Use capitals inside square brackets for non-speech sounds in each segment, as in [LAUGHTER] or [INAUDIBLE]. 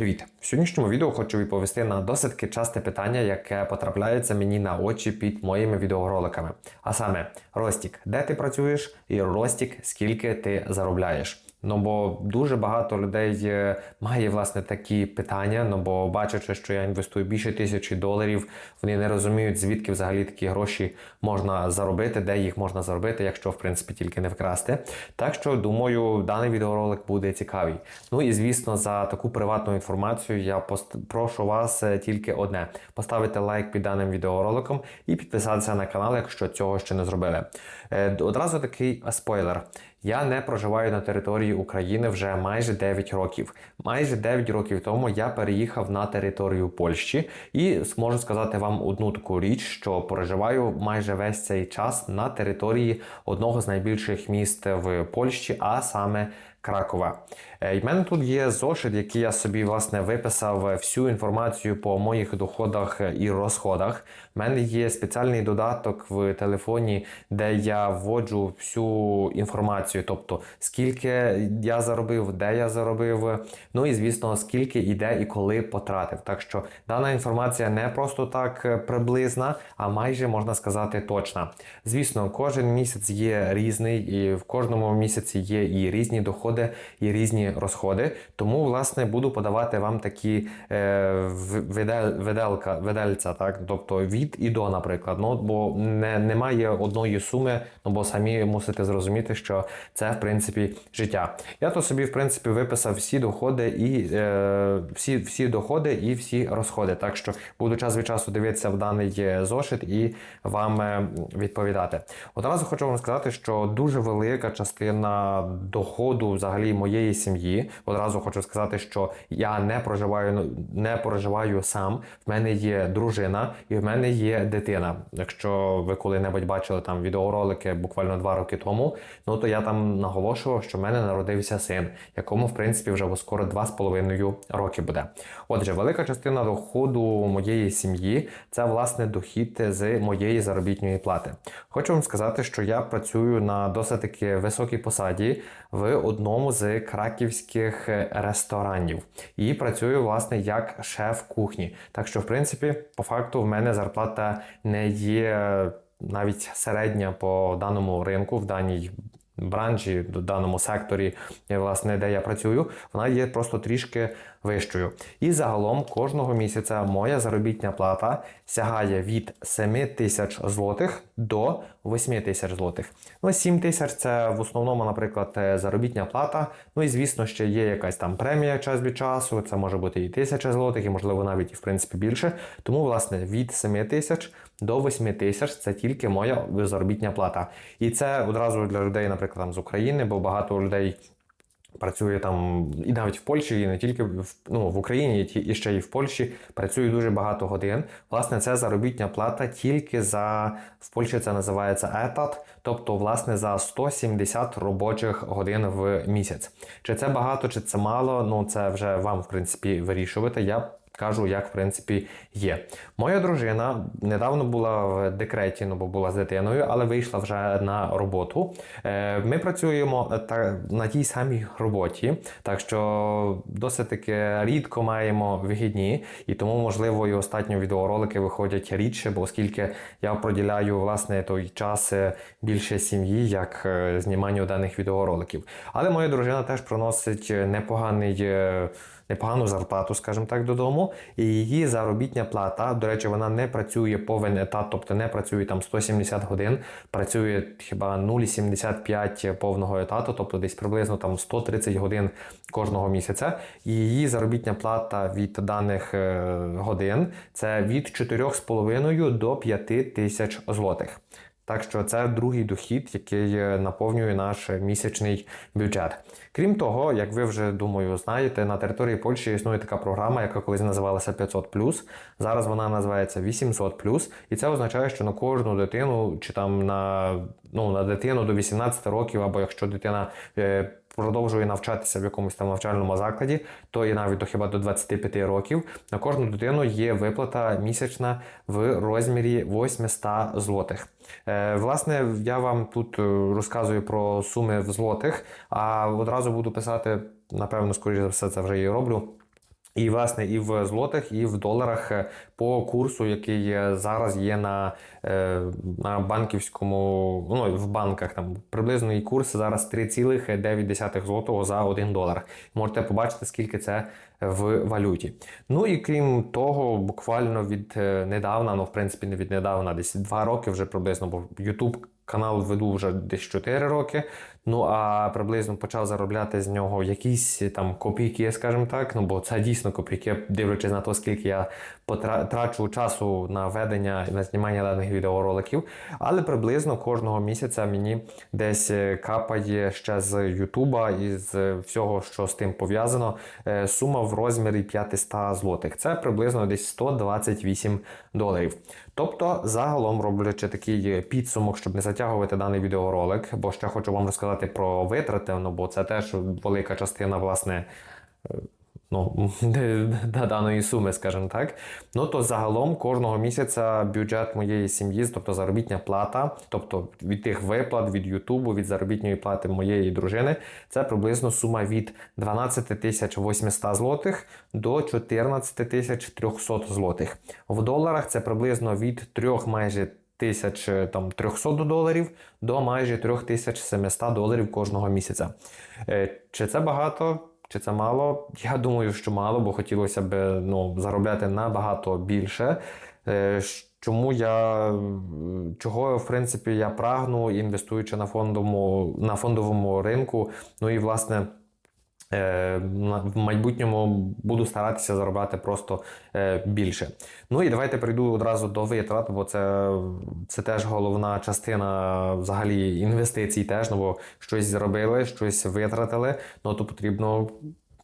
Привіт! В сьогоднішньому відео хочу відповісти на досить таки часте питання, яке потрапляється мені на очі під моїми відеороликами. А саме, Ростік, де ти працюєш, і Ростік, скільки ти заробляєш. Ну бо дуже багато людей е, має власне такі питання. Ну бо бачачи, що я інвестую більше тисячі доларів, вони не розуміють, звідки взагалі такі гроші можна заробити, де їх можна заробити, якщо в принципі тільки не вкрасти. Так що думаю, даний відеоролик буде цікавий. Ну і звісно, за таку приватну інформацію я прошу вас е, тільки одне: поставити лайк під даним відеороликом і підписатися на канал, якщо цього ще не зробили. Е, Одразу такий спойлер. Я не проживаю на території України вже майже 9 років. Майже 9 років тому я переїхав на територію Польщі і зможу сказати вам одну таку річ, що проживаю майже весь цей час на території одного з найбільших міст в Польщі, а саме Кракова. Е, І в мене тут є зошит, який я собі власне виписав всю інформацію по моїх доходах і розходах. У мене є спеціальний додаток в телефоні, де я вводжу всю інформацію, тобто скільки я заробив, де я заробив, ну і звісно, скільки іде і коли потратив. Так що дана інформація не просто так е, приблизна, а майже можна сказати точна. Звісно, кожен місяць є різний, і в кожному місяці є і різні доходи, і різні розходи. Тому, власне, буду подавати вам такі е, в- видел, виделка, видельця, так? тобто від і до, наприклад. Ну, бо не, немає одної суми, ну бо самі мусите зрозуміти, що це в принципі життя. Я то собі, в принципі, виписав всі доходи і е, всі, всі доходи і всі розходи. Так що буду час від часу дивитися в даний е, зошит і вам е, відповідати. Одразу хочу вам сказати, що дуже велика частина доходу взагалі моєї сім'ї. Одразу хочу сказати, що я не проживаю ну, не проживаю сам. В мене є дружина і в мене є дитина. Якщо ви коли-небудь бачили там відеоролики буквально два роки тому, ну то я там наголошував, що в мене народився син, якому в принципі вже скоро два з половиною роки буде. Отже, велика частина доходу моєї сім'ї це власне дохід з моєї заробітної плати. Хочу вам сказати, що я працюю на досить таки високій посаді в одному з краківських ресторанів і працюю власне як шеф кухні. Так що, в принципі, по факту в мене зарплата не є навіть середня по даному ринку в даній бранжі, в даному секторі, е, власне, де я працюю, вона є просто трішки вищою. І загалом кожного місяця моя заробітня плата сягає від 7 тисяч злотих до 8 тисяч злотих. Ну, 7 тисяч це в основному, наприклад, е, заробітня плата. Ну і звісно, ще є якась там премія час від часу. Це може бути і тисяча злотих, і можливо навіть і в принципі більше. Тому, власне, від 7 тисяч до 8 тисяч це тільки моя заробітня плата. І це одразу для людей, наприклад, там з України, бо багато людей. Працює там і навіть в Польщі, і не тільки в, ну, в Україні, і ще й в Польщі. Працює дуже багато годин. Власне, це заробітня плата тільки за в Польщі це називається етат, тобто, власне, за 170 робочих годин в місяць. Чи це багато, чи це мало? Ну це вже вам в принципі вирішувати. Я Кажу, як в принципі є. Моя дружина недавно була в декреті, ну бо була з дитиною, але вийшла вже на роботу. Е, Ми працюємо на тій самій роботі, так що досить таки рідко маємо вихідні, і тому, можливо, і останні відеоролики виходять рідше, бо оскільки я приділяю власне той час е, більше сім'ї, як е, зніманню даних відеороликів. Але моя дружина теж приносить е, непоганий. Непогану зарплату, скажімо так, додому. І її заробітня плата, до речі, вона не працює повен етат, тобто не працює там 170 годин, працює хіба 0,75 повного етату, тобто десь приблизно там 130 годин кожного місяця. І її заробітня плата від даних е, годин це від 4,5 до 5 тисяч злотих. Так що це другий дохід, який е, наповнює наш місячний бюджет. Крім того, як ви вже думаю знаєте, на території Польщі існує така програма, яка колись називалася 500+, зараз вона називається 800+, і це означає, що на кожну дитину чи там на, ну, на дитину до 18 років, або якщо дитина е, продовжує навчатися в якомусь там навчальному закладі, то і навіть до хіба до 25 років на кожну дитину є виплата місячна в розмірі 800 злотих. Е, власне, я вам тут е, розказую про суми в злотих, а одразу буду писати, напевно, скоріше за все, це вже і роблю. І, власне, і в злотих, і в доларах е, по курсу, який е, зараз є на, е, на банківському, ну, в банках. Там приблизно і курс зараз 3,9 злотого за 1 долар. Можете побачити, скільки це в валюті. Ну і крім того, буквально від недавна, ну в принципі, не від недавна, десь 2 роки вже приблизно, бо YouTube канал веду вже десь 4 роки. Ну а приблизно почав заробляти з нього якісь там копійки, скажімо так. Ну бо це дійсно копійки, дивлячись на те, скільки я потра- трачу часу на ведення і на знімання даних відеороликів. Але приблизно кожного місяця мені десь е, капає ще з Ютуба і з всього, що з тим пов'язано, е, сума в розмірі 500 злотих. Це приблизно десь 128 доларів. Тобто, загалом роблячи такий підсумок, щоб не затягувати даний відеоролик, бо ще хочу вам розказати про витрати, ну бо це теж велика частина, власне. е, Ну, [LAUGHS] даної суми, скажімо так. Ну то загалом кожного місяця бюджет моєї сім'ї, тобто заробітня плата, тобто від тих виплат, від Ютубу, від заробітної плати моєї дружини, це приблизно сума від 12 тисяч 800 злотих до 14 тисяч 300 злотих. В доларах це приблизно від 3 майже тисяч е, там 300 доларів до майже 3700 доларів кожного місяця. Е, Чи це багато? Чи це мало? Я думаю, що мало, бо хотілося б ну, заробляти набагато більше. Е, Чому я чого в принципі я прагну, інвестуючи на фондовому, на фондовому ринку, ну і власне. Е, В майбутньому буду старатися заробляти просто е, більше. Ну і давайте прийду одразу до витрат, бо це, це теж головна частина взагалі інвестицій. Теж, ну, бо щось зробили, щось витратили. Ну то потрібно.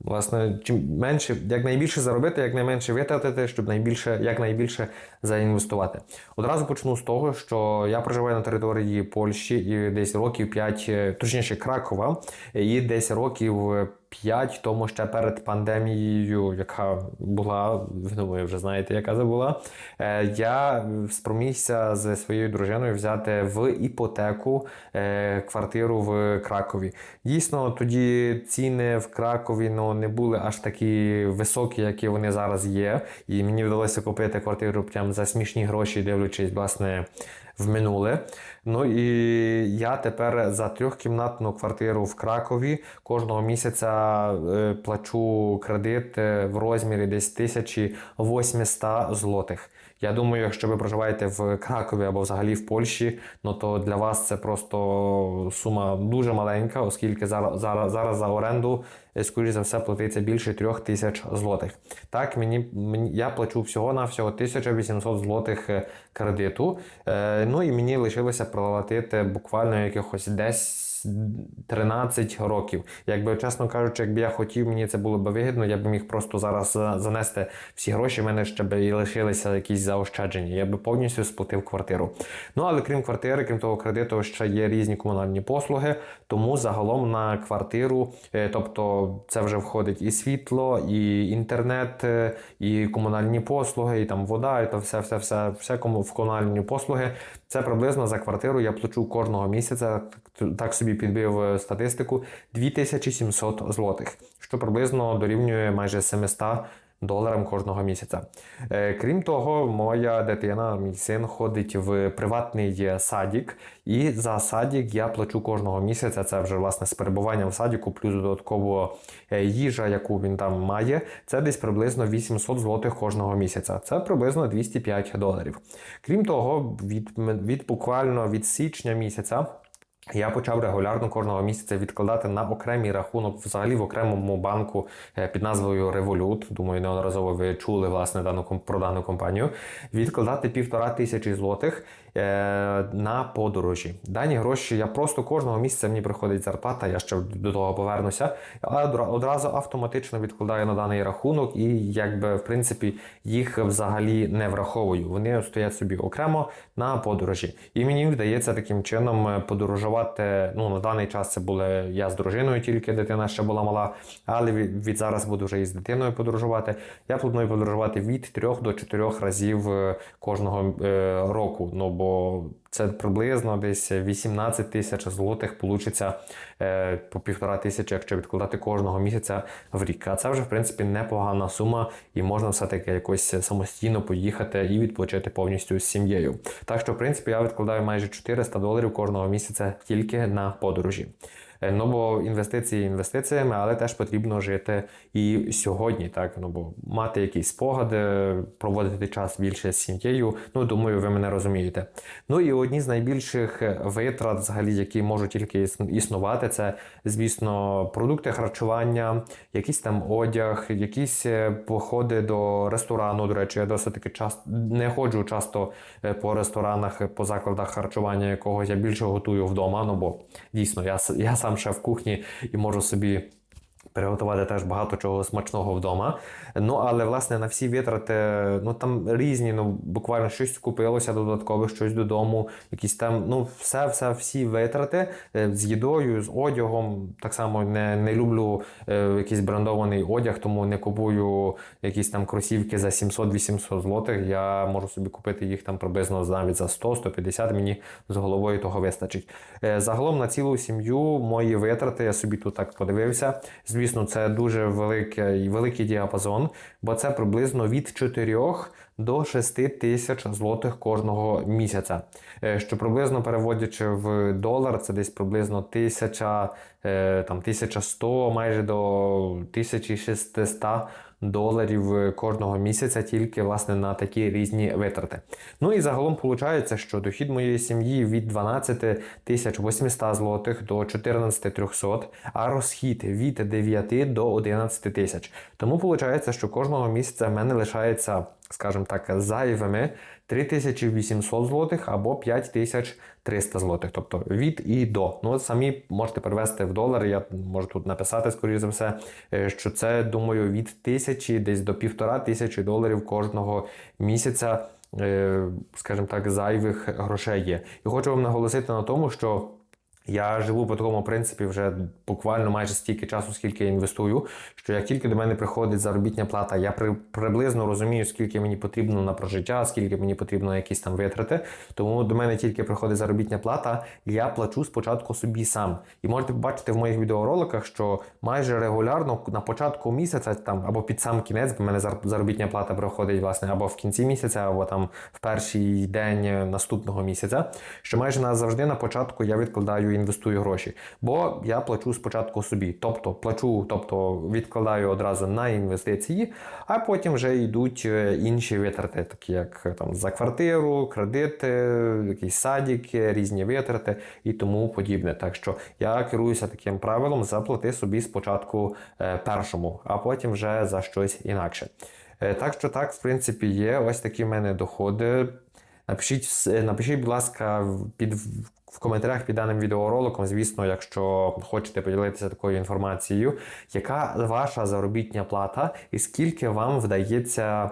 Власне, чим менше, як найбільше заробити, як найменше витратити, щоб найбільше, як найбільше заінвестувати. Одразу почну з того, що я проживаю на території Польщі і десь років 5, точніше Кракова, і десь років 5 тому ще перед пандемією, яка була, ви думаю, вже знаєте, яка це була. е, Я спромігся з своєю дружиною взяти в іпотеку е, квартиру в Кракові. Дійсно, тоді ціни в Кракові ну, не були аж такі високі, які вони зараз є. І мені вдалося купити квартиру прям за смішні гроші, дивлячись, власне. В минуле. Ну і я тепер за трьохкімнатну квартиру в Кракові кожного місяця е, плачу кредит е, в розмірі десь 1800 злотих. Я думаю, якщо ви проживаєте в Кракові або взагалі в Польщі, ну то для вас це просто сума дуже маленька, оскільки зараз, зараз, зараз за оренду, е, скоріш за все, платиться більше трьох тисяч злотих. Так, мені, мені я плачу всього на всього 1800 злотих кредиту. Е, ну і мені лишилося проплатити буквально якихось десь. 13 років. Якби, чесно кажучи, якби я хотів, мені це було б вигідно, я б міг просто зараз занести всі гроші, в мене ще б і лишилися якісь заощадження. Я би повністю сплатив квартиру. Ну але крім квартири, крім того кредиту, ще є різні комунальні послуги. Тому загалом на квартиру, е, тобто це вже входить і світло, і інтернет, е, і комунальні послуги, і там вода, і то все, все, все, все кому в комунальні послуги. Це приблизно за квартиру я плачу кожного місяця. Так собі підбив е, статистику 2700 злотих, що приблизно дорівнює майже 700 доларам кожного місяця. Е, Крім того, моя дитина, мій син, ходить в приватний садік, і за садік я плачу кожного місяця. Це вже власне з перебуванням в садіку, плюс додатково е, їжа, яку він там має. Це десь приблизно 800 злотих кожного місяця. Це приблизно 205 доларів. Крім того, від, від буквально від січня місяця. Я почав регулярно кожного місяця відкладати на окремий рахунок, взагалі в окремому банку е, під назвою Revolut. Думаю, неодноразово ви чули власне дану про дану компанію. Відкладати півтора тисячі злотих на подорожі. Дані гроші я просто кожного місяця мені приходить зарплата, я ще до того повернуся. Але одразу автоматично відкладаю на даний рахунок і якби в принципі їх взагалі не враховую. Вони стоять собі окремо на подорожі. І мені вдається таким чином е, подорожувати. Ну на даний час це були я з дружиною, тільки дитина ще була мала. Але від, зараз буду вже і з дитиною подорожувати. Я планую подорожувати від 3 до 4 разів е, кожного е, року. Ну бо це приблизно десь 18 тисяч злотих получиться е, по півтора тисячі, якщо відкладати кожного місяця в рік. А це вже в принципі непогана сума, і можна все-таки якось самостійно поїхати і відпочити повністю з сім'єю. Так що, в принципі, я відкладаю майже 400 доларів кожного місяця тільки на подорожі. Е, Ну бо інвестиції інвестиціями, але теж потрібно жити і сьогодні, так ну бо мати якісь спогади, проводити час більше з сім'єю. Ну думаю, ви мене розумієте. Ну і одні з найбільших витрат, взагалі, які можуть тільки існувати, це звісно продукти харчування, якийсь там одяг, якісь е, походи до ресторану. До речі, я досить таки часто не ходжу часто е, по ресторанах, по закладах харчування якогось. Я більше готую вдома. Ну бо дійсно я, я сам шеф кухні і можу собі. Приготувати теж багато чого смачного вдома. Ну, але власне на всі витрати, ну там різні, ну буквально щось купилося додаткове, щось додому, якісь там, ну, все, все, всі витрати е, з їдою, з одягом. Так само не, не люблю е, якийсь брендований одяг, тому не купую якісь там кросівки за 700-800 злотих. Я можу собі купити їх там приблизно навіть за 100-150, мені з головою того вистачить. Е, Загалом на цілу сім'ю мої витрати, я собі тут так подивився. Звісно, це дуже великий, великий діапазон, бо це приблизно від 4 до 6 тисяч злотих кожного місяця. Е, Що приблизно переводячи в долар, це десь приблизно 1000, е, 1100, майже до 1600 доларів кожного місяця тільки власне на такі різні витрати. Ну і загалом виходить, що дохід моєї сім'ї від 12 тисяч 800 злотих до 14 300, а розхід від 9 до 11 тисяч. Тому виходить, що кожного місяця в мене лишається, скажімо так, зайвими 3800 злотих або 5300 злотих, тобто від і до. Ну, самі можете перевести в долари. Я можу тут написати, скоріше за все, е, що це, думаю, від тисячі десь до півтора тисячі доларів кожного місяця, е, скажімо так, зайвих грошей є. І хочу вам наголосити на тому, що. Я живу по такому принципі вже буквально майже стільки часу, скільки я інвестую. Що як тільки до мене приходить заробітня плата, я при, приблизно розумію, скільки мені потрібно на прожиття, скільки мені потрібно якісь там витрати. Тому до мене тільки приходить заробітня плата, я плачу спочатку собі сам. І можете побачити в моїх відеороликах, що майже регулярно на початку місяця там або під сам кінець, бо в мене зар- заробітня плата приходить власне або в кінці місяця, або там в перший день наступного місяця. Що майже завжди на початку я відкладаю інвестую гроші, бо я плачу спочатку собі, тобто плачу, тобто відкладаю одразу на інвестиції, а потім вже йдуть е, інші витрати, такі як е, там за квартиру, кредити, якісь садики, різні витрати і тому подібне. Так що я керуюся таким правилом: заплати собі спочатку е, першому, а потім вже за щось інакше. Так що так, в принципі, є. Ось такі в мене доходи. Напишіть, напишіть, будь ласка, під в коментарях під даним відеороликом, звісно, якщо хочете поділитися такою інформацією, яка ваша заробітня плата і скільки вам вдається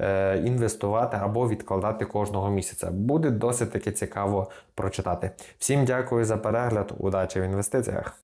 е, інвестувати або відкладати кожного місяця. Буде досить таки цікаво прочитати. Всім дякую за перегляд, удачі в інвестиціях.